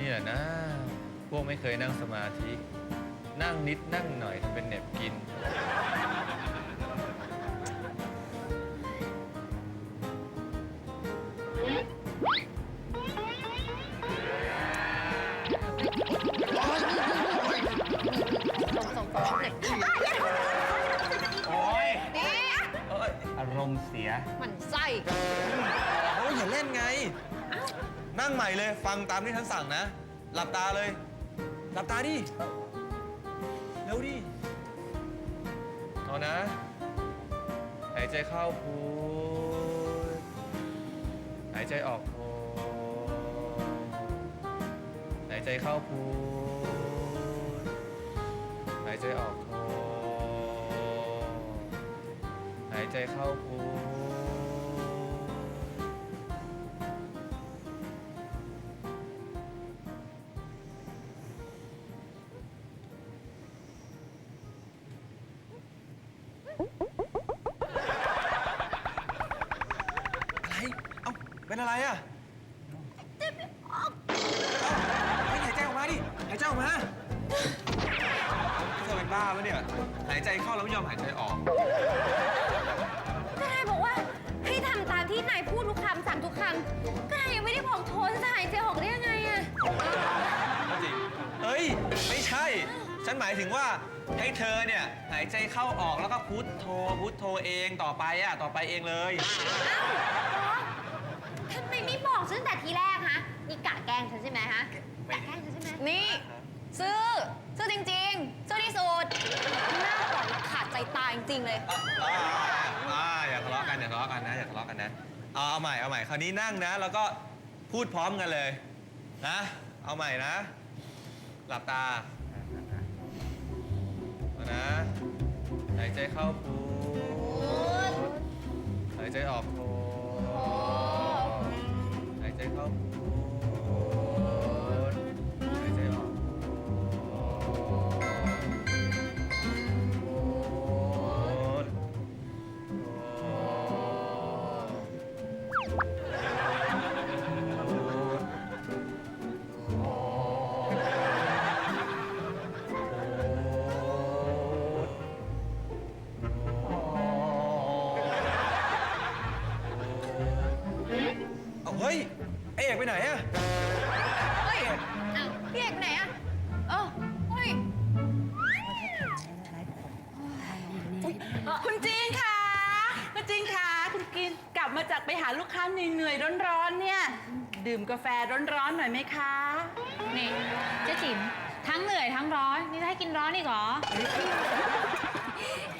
นี่แหละนะ พวกไม่เคยนั่งสมาธิ นั่งนิดนั่งหน่อยทำเป็นเหน็บกิน นั่งใหม่เลย ฟังตามที่ท่านสั่งนะ หลับตาเลย หลับตาดิ เร็วดิ เอานะ หายใจเข้าพูดหายใจออกโทหายใจเข้าพูดหายใจออกโทหายใจเข้าพูด เอ้าเป็นอะไรอะเจ็บออกหายใจออกมาดิ หายใจออกมาเธอเป็นบ้าปะเนี่ย หายใจเข้าแล้วไม่ยอมหายใจออก ก็นายบอกว่าให้ทำตามที่นายพูดทุกคำสั่งทุกคำก็นายยังไม่ได้บอกโทนจะหายใจออกได้ยังไงอะจริงเฮ้ย ไม่ใช่ ฉันหมายถึงว่าให้เธอเนี่ยหายใจเข้าออกแล้วก็พุทโธพุทโธเองต่อไปอะ ต่อไปเองเลยอ้าวเหรอ ทำไมไม่บอกฉันตั้งแต่ทีแรกฮะ นี่กะแกล้งฉันใช่ไหมฮะไม่กะแกล้งฉันใช่ไหมนี่ ซื้อ ซื้อจริง ๆ ซื้อที่สุดหน้าปล่อยขาดใจตายจริงๆเลยอ่าอ่าอย่าทะเลาะกันอย่าทะเลาะกันนะอย่าทะเลาะกันนะเอาเอาใหม่เอาใหม่คราวนี้นั่งนะ แล้วก็พูดพร้อมกันเลยนะเอาใหม่นะ หลับตาเอานะหายใจเข้าพูดหายใจออกโท ฮ้ยไอเอกไปไหนอะเฮ้ยอ้าวพี่เอกไหนอะเออเฮ้ยคุณจีนค่ะ คุณจีนค่ะ คุณกินกลับมาจากไปหาลูกค้าเหนื่อยๆร้อนๆเนี่ย ดื่มกาแฟร้อนๆหน่อยไหมคะ นี่เจ๊จิ๋มทั้งเหนื่อยทั้งร้อน นี่จะให้กินร้อนอีกเหรอ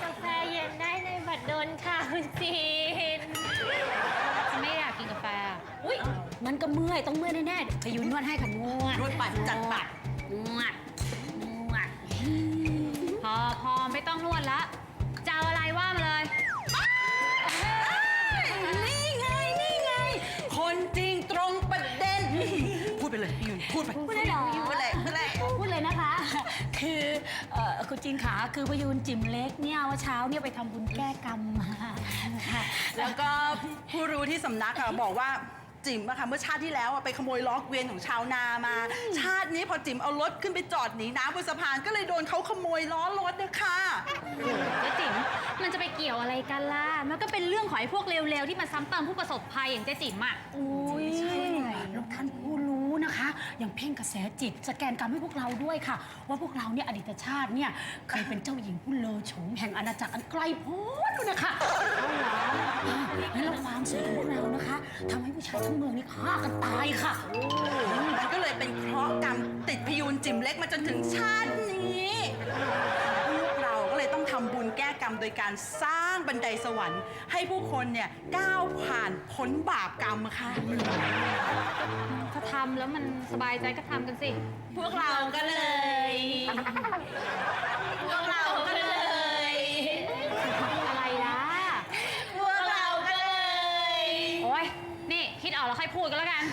กาแฟเย็นได้ในบัตรดลค่ะ คุณจีน ไม่อยากกินกาแฟอะ อุ้ย มันก็เมื่อย ต้องเมื่อยแน่ๆเดี๋ยวพยุนนวดให้ค่ะนวดนวดปัดจัดปัดนวด นวด พอพอไม่ต้องนวดละจะเอาอะไรว่ามาเลย นี่ไง นี่ไง คนจริงตรงประเด็น พูดไปเลยพี่ยุนพูดไปพูดได้เหรอ พูดเลยพูดเลย พูดเลยนะคะ คือเอ่อคุณจินขาคือพยูนจิ๋มเล็กเนี่ยว่าเช้าเนี่ยไปทำบุญแก้กรรมมาค่ะ แล้วก็ผู้รู้ที่สำนักอะบอกว่า จิ๋มอะค่ะเมื่อชาติที่แล้วอะไปขโมยล้อเกวียนของชาวนามา ชาตินี้พอจิ๋มเอารถขึ้นไปจอดหนีน้ำบนสะพานก็เลยโดนเขาขโมยล้อรถเนี่ยค่ะเจ๊จิ๋มมันจะไปเกี่ยวอะไรกันล่ะ มันก็เป็นเรื่องของไอ้พวกเลวๆ ที่มาซ้ำเติมผู้ประสบภัยอย่างเจ๊จิ๋มอะ อุ้ยแล้วท่านผู้รู้ นะคะอย่างเพ่งกระแสจิตสแกนกรรมให้พวกเราด้วยค่ะ ว่าพวกเราเนี่ยอดีตชาติเนี่ยเคยเป็นเจ้าหญิงผู้เลอโฉมแห่งอาณาจักรอันไกลโพ้นนู่นนะคะอ่าแล้วความสวยของพวกเรานะคะทำให้ผู้ชายทั้งเมืองนี่ฆ่ากันตายค่ะ มันก็เลยเป็นเคราะห์กรรมติดพยูนจิ๋มเล็กมาจนถึงชาตินี้ พวกเราก็เลยต้องทำบุญแก้กรรมโดยการสร้าง บันไดสวรรค์ ให้ผู้คนเนี่ยก้าวผ่านพ้นบาปกรรมค่ะ ถ้าทำแล้วมันสบายใจก็ทำกันสิ พวกเราก็เลย พวกเราก็เลย อะไรล่ะ พวกเราก็เลย โอ๊ยนี่ คิดออกแล้วค่อยพูดกันแล้วกัน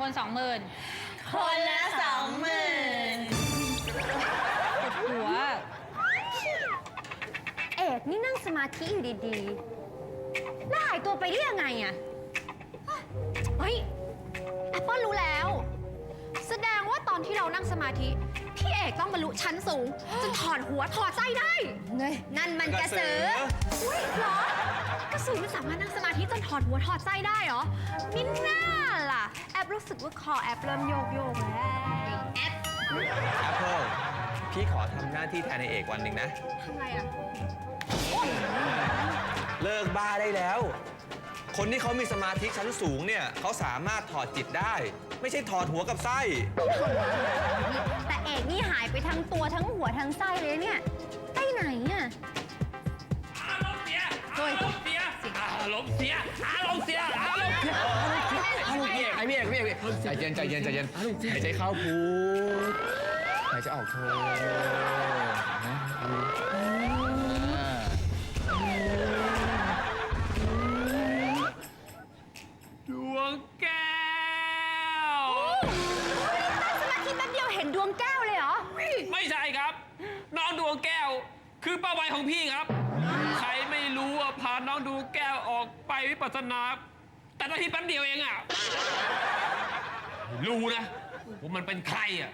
คน2 0 0 0 0คนละสองหมื่นปวดหัว เอกนี่นั่งสมาธิอยู่ดีๆ แล้หายตัวไปได้ยังไงอะเฮ้ยแอปเปิลรู้แล้ว แสดงว่าตอนที่เรานั่งสมาธิ พี่เอกต้องบรรลุชั้นสูงจนถอดหัวถอดไส้ได้ นั่นมันกระสืออุ้ยหรอ กระสือมันสามารถนั่งสมาธิจนถอดหัวถอดไส้ได้เหรอ มิน่าล่ะ แอปรู้สึกว่าคอแอปเริ่มโยกโยกๆแล้วแอปแอปเปิลพี่ขอทำหน้าที่แทนในเอกวันหนึ่งนะ ทำไรอะเลิกบ้าได้แล้ว คนที่เขามีสมาธิชั้นสูงเนี่ยเขาสามารถถอดจิตได้ ไม่ใช่ถอดหัวกับไส้ แต่เอกนี่หายไปทั้งตัวทั้งหัวทั้งไส้เลยเนี่ยไปไหนอะ มณ์เสีย อารมณ์เสีย อารมณ์เสียพี่เอกไอ้พี่เอกพี่เอกใจเย็นใจเย็นใจเย็นหายใจเข้าพูดหายใจออกโทนะอ่าดวงแก้ว นั่งสมาธิแป๊บเดียวเห็นดวงแก้วเลยเหรอ ไม่ใช่ครับ น้องดวงแก้ว คือเป้าหมายของพี่ครับ ใครไม่รู้ว่าพาน้องดวงแก้ว ออกไปวิปัสสนา แต่นาทีแป๊บเดียวเองอะ รู้นะว่ามันเป็นใครอะ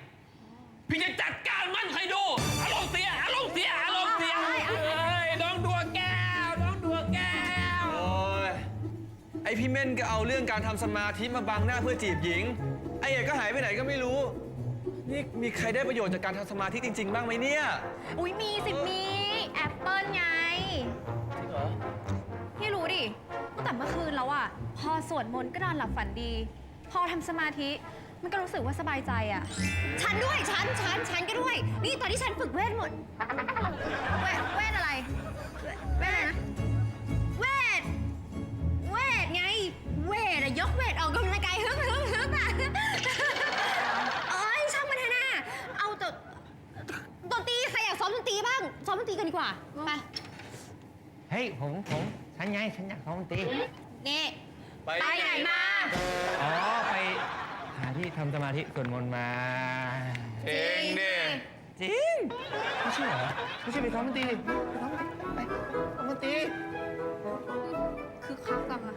พี่จะจัดการมันใครดู อารมณ์เสีย อารมณ์เสีย อารมณ์เสียเฮ้ยน้องดวงแก้ว น้องดวงแก้ว โอ้ย ไอพี่เม่นก็เอาเรื่องการทำสมาธิมาบังหน้าเพื่อจีบหญิง ไอเอกก็หายไปไหนก็ไม่รู้ นี่มีใครได้ประโยชน์จากการทำสมาธิจริง ๆ บ้างไหมเนี่ย อุ้ยมีสิมีแอปเปิลไง จริงเหรอพี่รู้ ดิตั้งแต่เมื่อคืนแล้วอะพอสวดมนต์ก็นอนหลับฝันดี พอทำสมาธิ มันก็รู้สึกว่าสบายใจอะฉันด้วยฉันฉันฉันก็ด้วย นี่ตอนที่ฉันฝึกเวทมนต์เวทเวทอะไร เวทนะเวท เวทไง เวทอะยกเวทออกกำลังกายฮึบฮึบฮึบอะเอ้ยช่างมันเถอะนะเอาแต่ดนตรีใครอยากซ้อมดนตรีบ้าง ซ้อมดนตรีกันดีกว่า ไป เฮ้ยผมผม ฉันไงฉันอยากซ้อมดนตรีนี่ไปไปไหนมา อ๋อไปหาที่ทำสมาธิสวดมนต์มา เองดิจริงไม่ใช่เหรอไม่ใช่ไปซ้อมดนตรีดิไปซ้อมไปซ้อมดนตรีคือคักจังอะ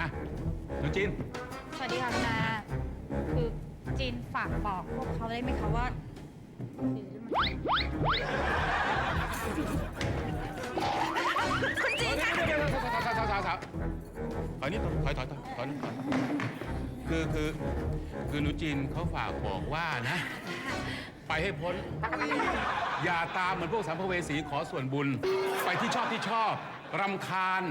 อะหนูจีนสวัสดีค่ะคุณอาคือจีน ฝากบอกพวกเขาได้ไหมคะว่า คุณจีนคะสาวสาวสาวถอยนิดถอยถอยถอยถอยนิดถอยคือคือคือหนูจีนเขาฝากบอกว่านะ ไปให้พ้น อย่าตามเหมือนพวกสัมภเวสีขอส่วนบุญ ไปที่ชอบที่ชอบรำคาญ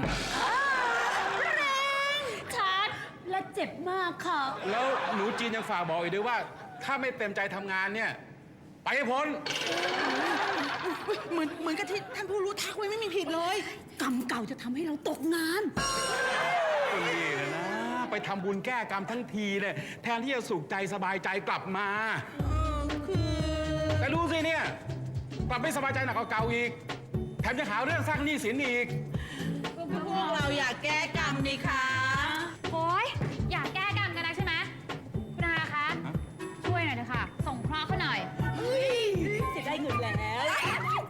เจ็บมากค่ะ แล้วหนูจีนยังฝากบอกอีกด้วยว่า ถ้าไม่เต็มใจทำงานเนี่ย ไปให้พ้น เหมือนเหมือนกับที่ท่านผู้รู้ทักไว้ไม่มีผิดเลย กรรมเก่าจะทำให้เราตกงานก็นี่นะนะไปทำบุญแก้กรรมทั้งทีเนี่ยแทนที่จะสุขใจสบายใจกลับมาแต่ดูสิเนี่ย กลับไม่สบายใจหนักกว่าเก่าอีก แถมยังหาเรื่องสร้างหนี้สินอีก พวกเราอยากแก้กรรมนี่คะ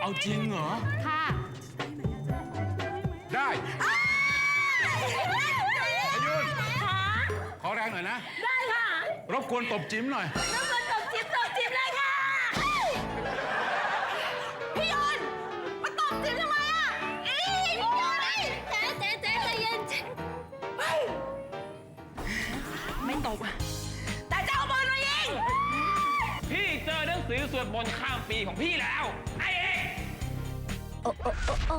เอาจริงเหรอ ค่ะ ได้อายุนขอแรงหน่อยนะ ได้ค่ะ รบกวนตบจิ้มหน่อยพี่ยนมาตบจิมทำไมอะอีพี่ยนเจ๊เจ๊เจ๊ใจเย็นไม่ตกแต่จะเอาปืนมายิง พี่เจอหนังสือสวดมนต์ข้ามปีของพี่แล้ว ไอ้เอ